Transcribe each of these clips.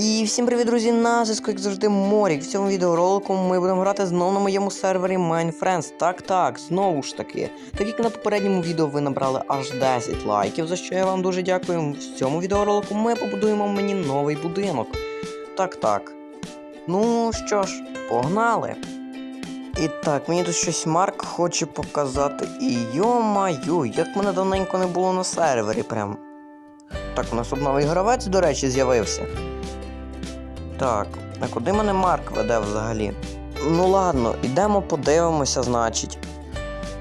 І всім привіт, друзі! На зв'язку, як завжди, Морік. В цьому відеоролику ми будемо грати знову на моєму сервері Minefriends. Так, так, знову ж таки. Так як на попередньому відео ви набрали аж 10 лайків, за що я вам дуже дякую. В цьому відеоролику ми побудуємо мені новий будинок. Так, так. Ну що ж, погнали. І так, мені тут щось Марк хоче показати. І йо-маю, як мене давненько не було на сервері прям. Так, у нас тут новий гравець, до речі, з'явився. Так, а куди мене Марк веде взагалі? Ну ладно, ідемо подивимося, значить.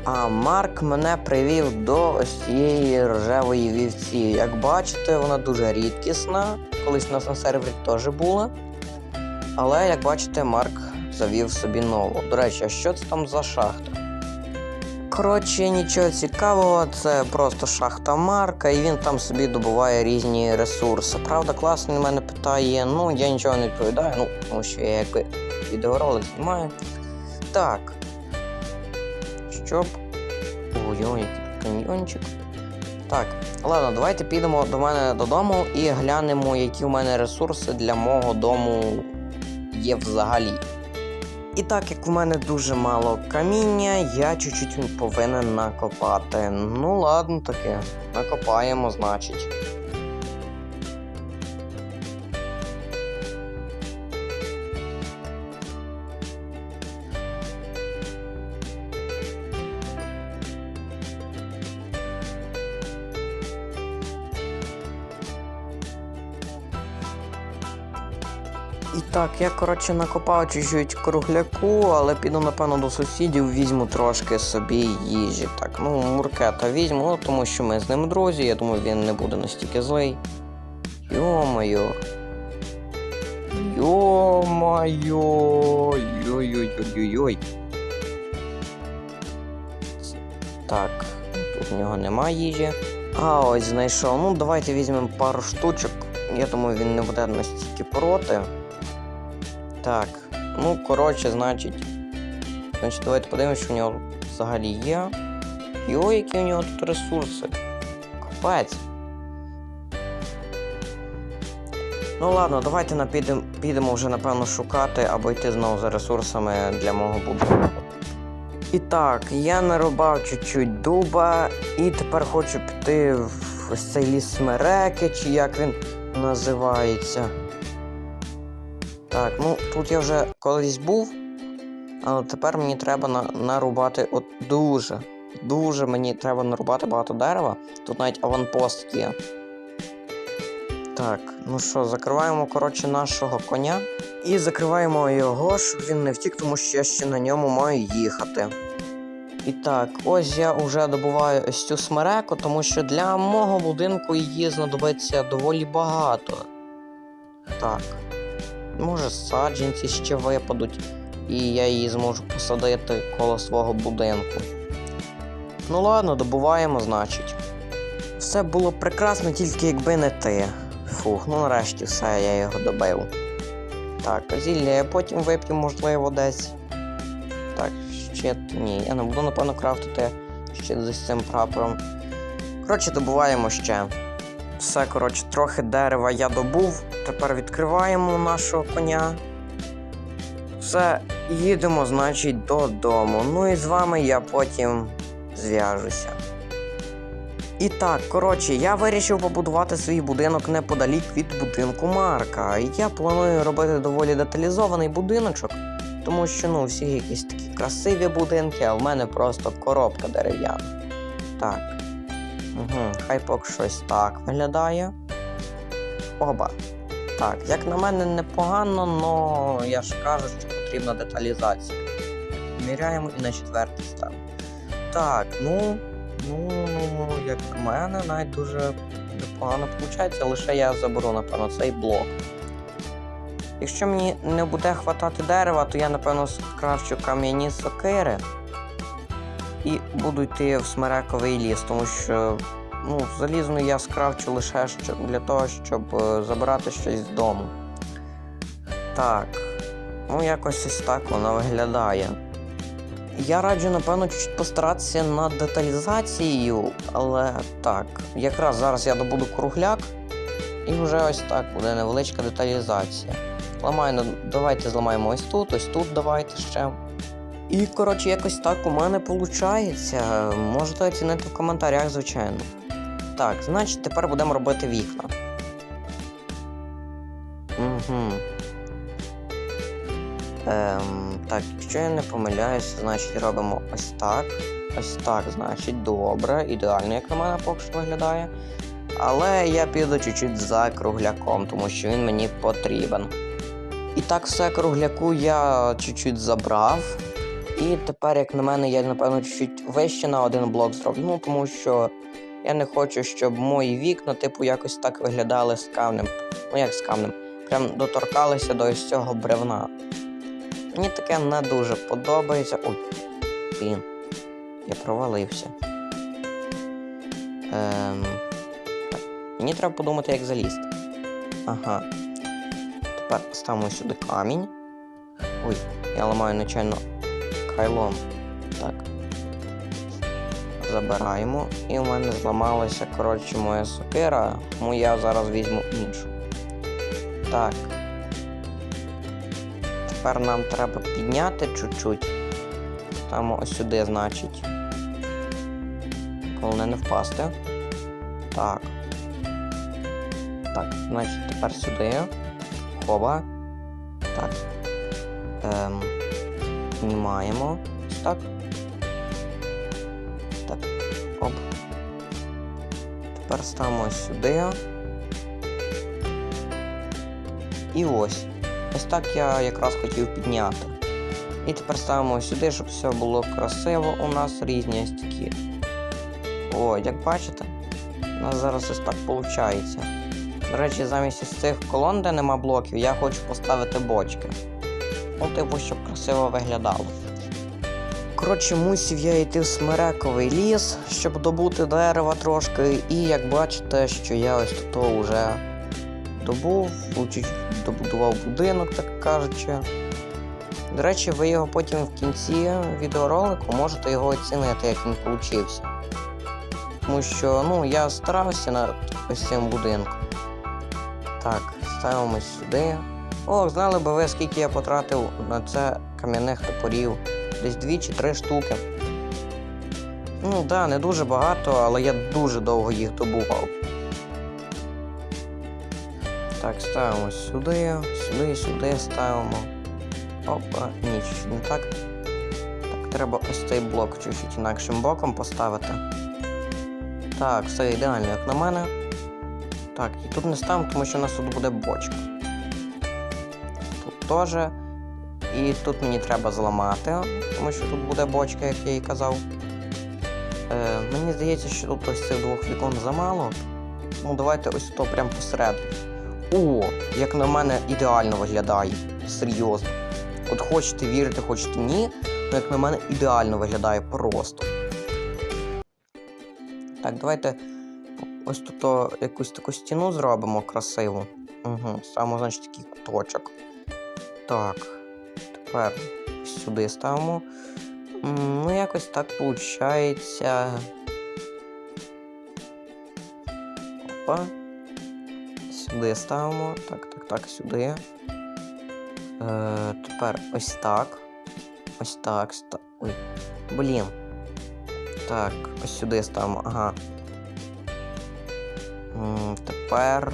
А Марк мене привів до ось цієї рожевої вівці. Як бачите, вона дуже рідкісна. Колись у нас на сервері теж була. Але, як бачите, Марк завів собі нову. До речі, а що це там за шахта? Коротше, нічого цікавого, це просто шахта Марка, і він там собі добуває різні ресурси. Правда, класно він мене питає, ну я нічого не відповідаю, ну, тому що я якби відеоролик знімаю. Так. Щоб. Ой-ой, каньйончик. Так, ладно, давайте підемо до мене додому і глянемо, які в мене ресурси для мого дому є взагалі. І так як у мене дуже мало каміння, я чуть-чуть повинен накопати. Ну ладно таке, накопаємо, значить. І так, я коротше накопав чуть-чуть кругляку, але піду, напевно, до сусідів, візьму трошки собі їжі. Так, ну, муркета візьму, тому що ми з ним друзі, я думаю, він не буде настільки злий. Йо-моє. Йо-моє. Йой-йой-йой-йой. Так, тут в нього нема їжі. А, ось знайшов. Ну, давайте візьмемо пару штучок. Я думаю, він не буде настільки проти. Так, ну коротше, значить. Значить, давайте подивимося, що в нього взагалі є. Йо, які у нього тут ресурси. Капець. Ну ладно, давайте на підем, підемо вже, напевно, шукати або йти знову за ресурсами для мого будинку. І так, я нарубав чуть-чуть дуба і тепер хочу піти в ось цей ліс смереки, чи як він називається. Так, ну тут я вже колись був, але тепер мені треба на, нарубати от дуже, дуже мені треба нарубати багато дерева. Тут навіть аванпост є. Так, ну що, закриваємо, коротше, нашого коня. І закриваємо його, щоб він не втік, тому що я ще на ньому маю їхати. І так, ось я вже добуваю ось цю смереку, тому що для мого будинку її знадобиться доволі багато. Так. Може, саджанці ще випадуть, і я її зможу посадити коло свого будинку. Ну ладно, добуваємо, значить. Все було прекрасно, тільки якби не ти. Фух, ну нарешті все, я його добив. Так, зілля я потім вип'ю, можливо, десь. Так, щит. Ні, я не буду, напевно, крафтити щит з цим прапором. Коротше, добуваємо ще. Все, коротше, трохи дерева я добув. Тепер відкриваємо нашого коня. Все, їдемо, значить, додому. Ну і з вами я потім зв'яжуся. І так, коротше, я вирішив побудувати свій будинок неподалік від будинку Марка. Я планую робити доволі деталізований будиночок, тому що ну, всі якісь такі красиві будинки, а в мене просто коробка дерев'яна. Так. Угу, хай поки щось так виглядає. Оба. Так, як на мене непогано, але я ж кажу, що потрібна деталізація. Міряємо і на четвертий стан. Так, ну, ну, ну, як на мене, навіть дуже непогано виходить, лише я заберу, напевно, цей блок. Якщо мені не буде хватати дерева, то я, напевно, скрафчу кам'яні сокири і буду йти в смерековий ліс, тому що ну, залізну я скрафчу лише для того, щоб е, забирати щось з дому. Так, ну якось ось так воно виглядає. Я раджу, напевно, чуть постаратися над деталізацією, але так, якраз зараз я добуду кругляк, І вже ось так буде невеличка деталізація. Ламаю, давайте зламаємо ось тут, ось тут давайте ще. І, коротше, якось так у мене виходить. Можете оцінити в коментарях, звичайно. Так, значить, тепер будемо робити вікна. Угу. Ем, так, якщо я не помиляюся, значить робимо ось так. Ось так, значить, добре, ідеально, як на мене поки що виглядає. Але я піду чуть-чуть за кругляком, тому що він мені потрібен. І так, все кругляку я чуть-чуть забрав. І тепер, як на мене, я напевно чуть-чуть вище на один блок зроблю, тому що я не хочу, щоб мої вікна, типу, якось так виглядали з камнем. Ну як з камнем, прям доторкалися до ось цього бревна. Мені таке не дуже подобається. Ой, блін, я провалився. Ем... Мені треба подумати, як залізти. Ага. Тепер ставимо сюди камінь. Ой, я ламаю нечайно кайлом. Так. Забираємо. І у мене зламалася, коротше, моя сокира, тому я зараз візьму іншу. Так. Тепер нам треба підняти чуть-чуть. Ставимо ось сюди, значить. Головне не впасти. Так. Так, значить, тепер сюди. Хоба. Так. Ем, Ось так. Так. Оп. Тепер ставимо сюди. І ось. Ось так я якраз хотів підняти. І тепер ставимо сюди, щоб все було красиво. У нас різні ось такі. О, як бачите, у нас зараз ось так виходить. До речі, замість із цих колон, де нема блоків, я хочу поставити бочки. Ну, типу, щоб красиво виглядало. Коротше, мусів я йти в смерековий ліс, щоб добути дерева трошки. І як бачите, що я ось тут вже добув, добудував будинок, так кажучи. До речі, ви його потім в кінці відеоролику можете його оцінити, як він получився. Тому що ну, я старався над ось цим будинком. Так, ставимо сюди. О, знали би ви, скільки я потратив на це кам'яних топорів. Десь дві чи три штуки. Ну так, да, не дуже багато, але я дуже довго їх добував. Так, ставимо сюди, сюди, сюди ставимо. Опа, ні, чуть не так. Так, треба ось цей блок чуть-чуть інакшим боком поставити. Так, все ідеально, як на мене. Так, і тут не ставимо, тому що у нас тут буде бочка. Теж. І тут мені треба зламати, тому що тут буде бочка, як я і казав. Е, Мені здається, що тут ось цих двох вікон замало. Ну, давайте ось то прямо посередині. О, як на мене ідеально виглядає. Серйозно. От хочете вірити, хочете ні, але як на мене ідеально виглядає просто. Так, давайте ось тут якусь таку стіну зробимо красиву. Угу, Ставимо, значить, такий куточок. Так. Тепер сюди ставимо. Ну, якось так виходить. Опа. Сюди ставимо. Так, так, так, сюди. Е, тепер ось так. Ось так. Ста... Ой. Блін. Так, ось сюди ставимо. Ага. Тепер.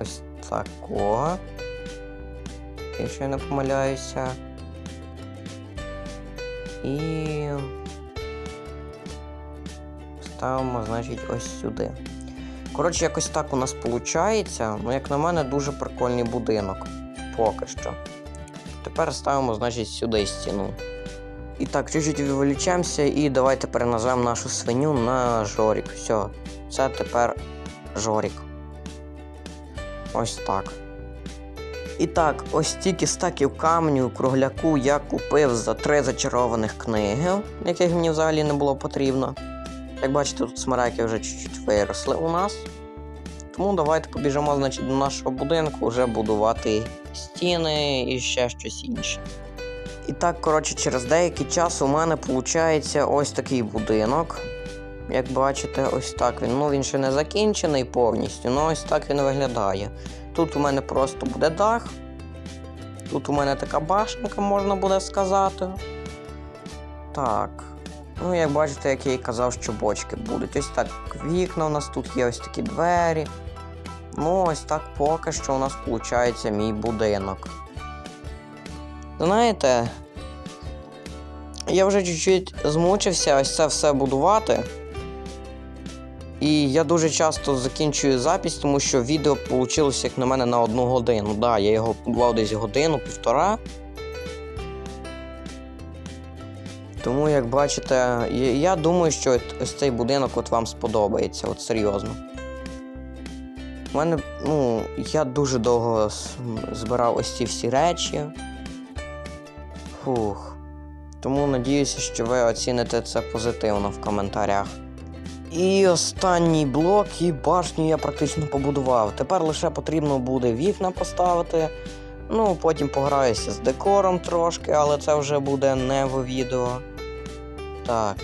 Ось такого. Якщо я не помиляюся. І. Ставимо, значить, ось сюди. Коротше, якось так у нас виходить. Ну, як на мене, дуже прикольний будинок. Поки що. Тепер ставимо, значить, сюди стіну. І так, чуть-чуть відволічаємося і давайте переназвемо нашу свиню на Жорік. Все, це тепер Жорік. Ось так. І так, ось стільки стаків камню кругляку я купив за три зачарованих книги, яких мені взагалі не було потрібно. Як бачите, тут смереки вже чуть-чуть виросли у нас. Тому давайте побіжимо, значить, до нашого будинку вже будувати стіни і ще щось інше. І так, коротше, через деякий час у мене виходить ось такий будинок. Як бачите, ось так він. Ну він ще не закінчений повністю, ну ось так він виглядає. Тут у мене просто буде дах. Тут у мене така башенка, можна буде сказати. Так. Ну, як бачите, як я і казав, що бочки будуть. Ось так вікна у нас тут є ось такі двері. Ну, ось так поки що у нас виходить мій будинок. Знаєте, я вже чуть-чуть змучився ось це все будувати. І я дуже часто закінчую запись, тому що відео вийшло, як на мене, на одну годину. Да, я його будував десь годину, півтора. Тому, як бачите, я думаю, що ось цей будинок от вам сподобається, от серйозно. У мене, ну, я дуже довго збирав ось ці всі речі. Фух. Тому надіюся, що ви оціните це позитивно в коментарях. І останній блок і башню я практично побудував. Тепер лише потрібно буде вікна поставити. Ну, потім пограюся з декором трошки, але це вже буде не в відео. Так.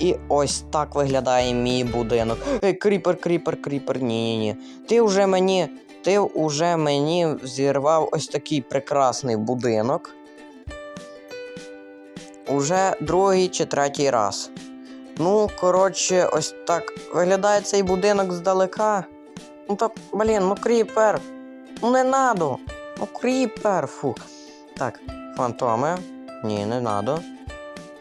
І ось так виглядає мій будинок. Ей, кріпер, кріпер, кріпер. Ні-ні-ні. Ти вже мені. Ти вже мені зірвав ось такий прекрасний будинок. Уже другий чи третій раз. Ну, коротше, ось так виглядає цей будинок здалека. Ну та, блін, ну кріпер. Ну не надо. Ну кріпер. Фу. Так, фантоми. Ні, не надо.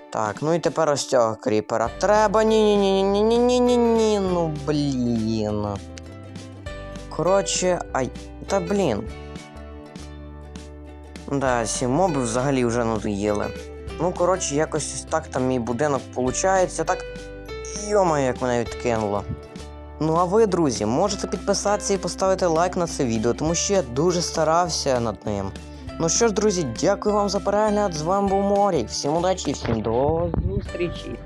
Так, ну і тепер ось цього кріпера. Треба. Ні-ні-ні-ні-ні-ні-ні-ні. Ну блін. Коротше, ай. Та блін. Да, ці моби взагалі вже надоїли. Ну, коротше, якось ось так там мій будинок виходить. Так. Йома, як мене відкинуло. Ну а ви, друзі, можете підписатися і поставити лайк на це відео, тому що я дуже старався над ним. Ну що ж, друзі, дякую вам за перегляд. З вами був Морій. Всім удачі всім до зустрічі.